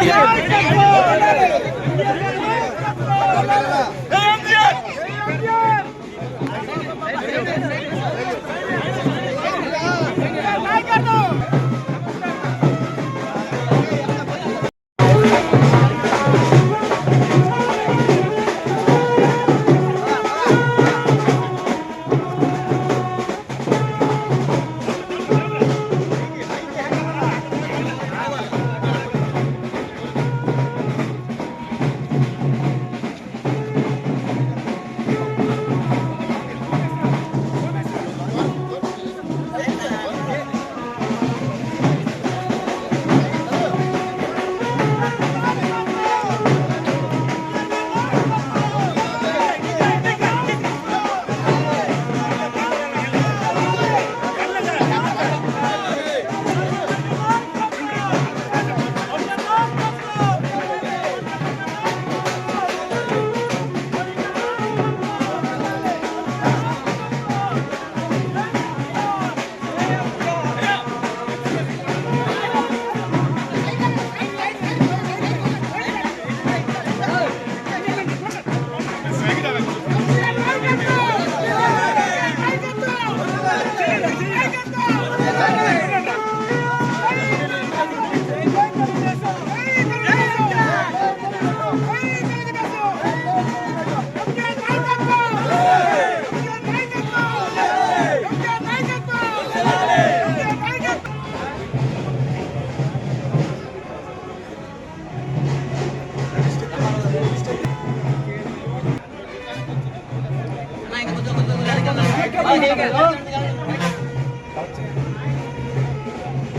Yeah,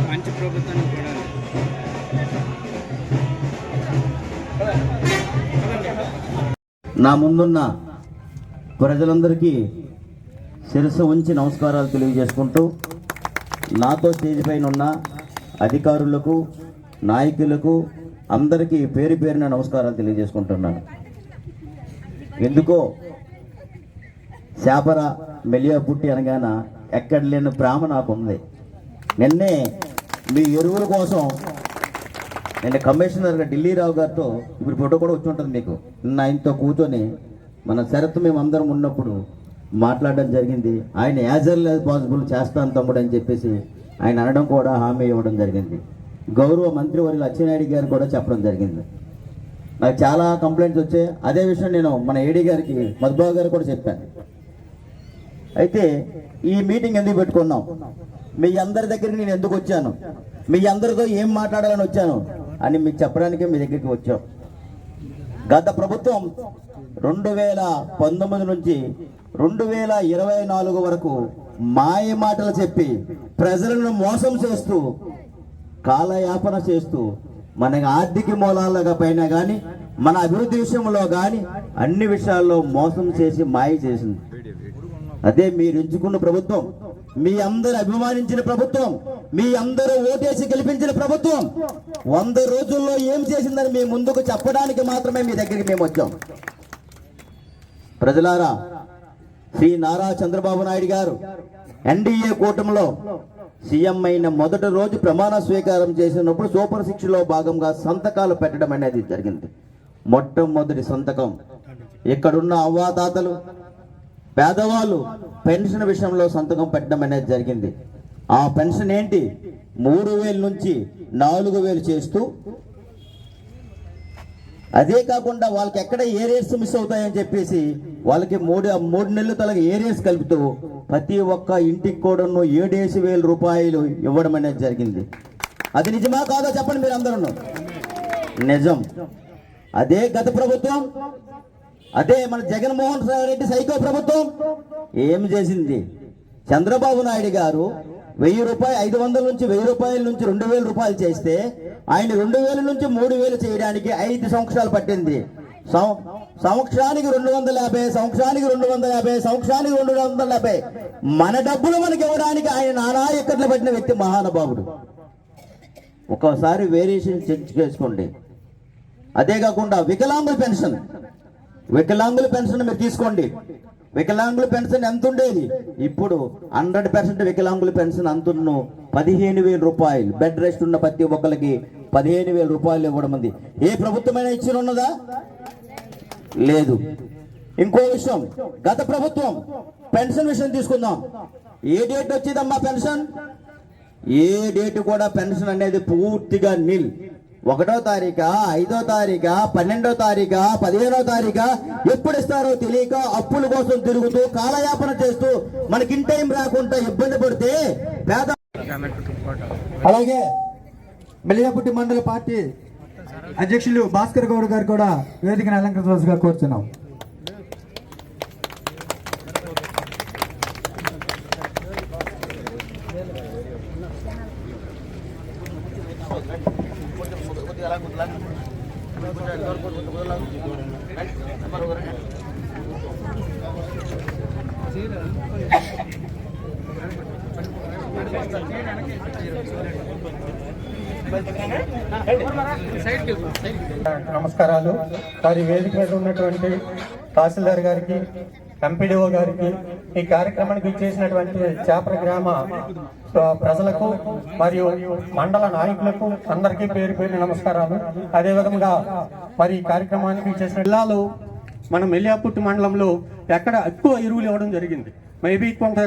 మంచి ప్రభుత్వాన్ని కూడా నా ముందున్న ప్రజలందరికీ శిరస్సు ఉంచి నమస్కారాలు తెలియజేసుకుంటూ నాతో స్టేజ్ పైన ఉన్న అధికారులకు నాయకులకు అందరికీ పేరు పేరున నమస్కారాలు తెలియజేసుకుంటున్నాను. ఎందుకో శాపర మెలియా పుట్టి అనగాన ఎక్కడ లేని ప్రేమ నాకు ఉంది నిన్నే మీ ఎరువుల కోసం నిన్న కమిషనర్ ఢిల్లీ రావు గారితో ఇప్పుడు ఫోటో కూడా వచ్చి ఉంటుంది మీకు. నిన్న ఆయనతో కూర్చొని మన శరత్ మేమందరం ఉన్నప్పుడు మాట్లాడడం జరిగింది. ఆయన యాజ్ ఎల్ యాజ్ పాసిబుల్ చేస్తాను తమ్ముడు అని చెప్పేసి ఆయన అనడం కూడా హామీ ఇవ్వడం జరిగింది. గౌరవ మంత్రివర్యులు అచ్చెన్నాయుడు గారు కూడా చెప్పడం జరిగింది. నాకు చాలా కంప్లైంట్స్ వచ్చాయి. అదే విషయం నేను మన ఏడీ గారికి మధుబాబు గారు కూడా చెప్పాను. అయితే ఈ మీటింగ్ ఎందుకు పెట్టుకున్నాం మీ అందరి దగ్గర నేను ఎందుకు వచ్చాను? మీ అందరితో ఏం మాట్లాడాలని వచ్చాను? అని మీకు చెప్పడానికి మీ దగ్గరికి వచ్చాం. గత ప్రభుత్వం రెండు వేల పంతొమ్మిది నుంచి రెండు వేల ఇరవై నాలుగు వరకు మాయ మాటలు చెప్పి ప్రజలను మోసం చేస్తూ కాలయాపన చేస్తూ మన ఆర్థిక మూలాలుగా పైన కానీ మన అభివృద్ధి విషయంలో కానీ అన్ని విషయాల్లో మోసం చేసి మాయ చేసింది. అదే మీరు ఎంచుకున్న ప్రభుత్వం. మీ అందరు అభిమానించిన ప్రభుత్వం. మీ అందరూ ఓటేసి గెలిపించిన ప్రభుత్వం. వంద రోజుల్లో ఏం చేసిందని మీ ముందుకు చెప్పడానికి మాత్రమే మీ దగ్గరికి మేము వచ్చాం. ప్రజలారా శ్రీ నారా చంద్రబాబు నాయుడు గారు ఎన్డీఏ కూటమిలో సీఎం అయిన మొదటి రోజు ప్రమాణ స్వీకారం చేసినప్పుడు సూపర్ శిక్షలో భాగంగా సంతకాలు పెట్టడం అనేది జరిగింది. మొట్టమొదటి సంతకం. ఇక్కడున్న అవ్వాతాతలు పేదవాళ్ళు పెన్షన్ విషయంలో సంతకం పెట్టడం అనేది జరిగింది. ఆ పెన్షన్ ఏంటి? మూడు వేల నుంచి నాలుగు వేలు చేస్తూ అదే కాకుండా వాళ్ళకి ఎక్కడ ఏరియర్స్ మిస్ అవుతాయని చెప్పేసి వాళ్ళకి మూడు మూడు నెలలు తలకి ఏరియర్స్ కలుపుతూ ప్రతి ఒక్క ఇంటికి కూడా ఏడేసి వేల రూపాయలు ఇవ్వడం అనేది జరిగింది. అది నిజమా కాదో చెప్పండి మీరు అందరూ నిజం. అదే గత ప్రభుత్వం అదే మన జగన్మోహన్ రెడ్డి సైకో ప్రభుత్వం. ఏం చేసింది? చంద్రబాబు నాయుడు గారు వెయ్యి రూపాయలు ఐదు వందల నుంచి వెయ్యి రూపాయల నుంచి రెండు వేల రూపాయలు చేస్తే ఆయన రెండు వేల నుంచి మూడు వేలు చేయడానికి ఐదు సంవత్సరాలు పట్టింది. సం- సంవత్సరానికి రెండు వందల యాభై సంవత్సరానికి రెండు వందల యాభై సంవత్సరానికి రెండు వందల యాభై. మన డబ్బులు మనకి ఇవ్వడానికి ఆయన నానా ఎక్కట్లు పట్టిన వ్యక్తి మహానుభావుడు. ఒక్కోసారి వేరియేషన్ చెక్ చేసుకోండి. అదే కాకుండా వికలాంగుల పెన్షన్. వికలాంగుల పెన్షన్ మీరు తీసుకోండి. వికలాంగుల పెన్షన్ ఎంత ఉండేది? ఇప్పుడు హండ్రెడ్ పర్సెంట్ వికలాంగుల పెన్షన్ అంతున్ను పదిహేను వేల రూపాయలు. బెడ్ రెస్ట్ ఉన్న ప్రతి ఒక్కరికి పదిహేను వేల రూపాయలు ఇవ్వడం ఉంది. ఏ ప్రభుత్వమైనా ఇచ్చిన ఉన్నదా? లేదు. ఇంకో విషయం గత ప్రభుత్వం పెన్షన్ విషయం తీసుకుందాం. ఏ డేట్ వచ్చిందమ్మా పెన్షన్? ఏ డేట్ కూడా పెన్షన్ అనేది పూర్తిగా నిల్. ఒకటో తారీఖా ఐదో తారీఖా పన్నెండో తారీఖా పదిహేనో తారీఖా ఎప్పుడు ఇస్తారో తెలియక అప్పుల కోసం తిరుగుతూ కాలయాపన చేస్తూ మనకి ఇన్ టైం రాకుండా ఇబ్బంది పడితే పేద అలాగే మెలియాపుట్టి మండల పార్టీ అధ్యక్షులు భాస్కర్ గౌడ్ గారు కూడా వేదికను అలంకరించవలసిగా కోరుతున్నాం నమస్కారాలు. వారి వేదిక మీద ఉన్నటువంటి తహసీల్దార్ గారికి ఎంపీడీఓ గారికి ఈ కార్యక్రమానికి ఇచ్చేసినటువంటి చేపల గ్రామ ప్రజలకు మరియు మండల నాయకులకు అందరికీ పేరు పేరు నమస్కారాలు. అదేవిధంగా మరి ఈ కార్యక్రమానికి ఇచ్చేసిన జిల్లాలో మనం మెల్లియాపుట్టి మండలంలో ఎక్కడ ఎక్కువ ఎరువులు ఇవ్వడం జరిగింది. మేబీ కొంత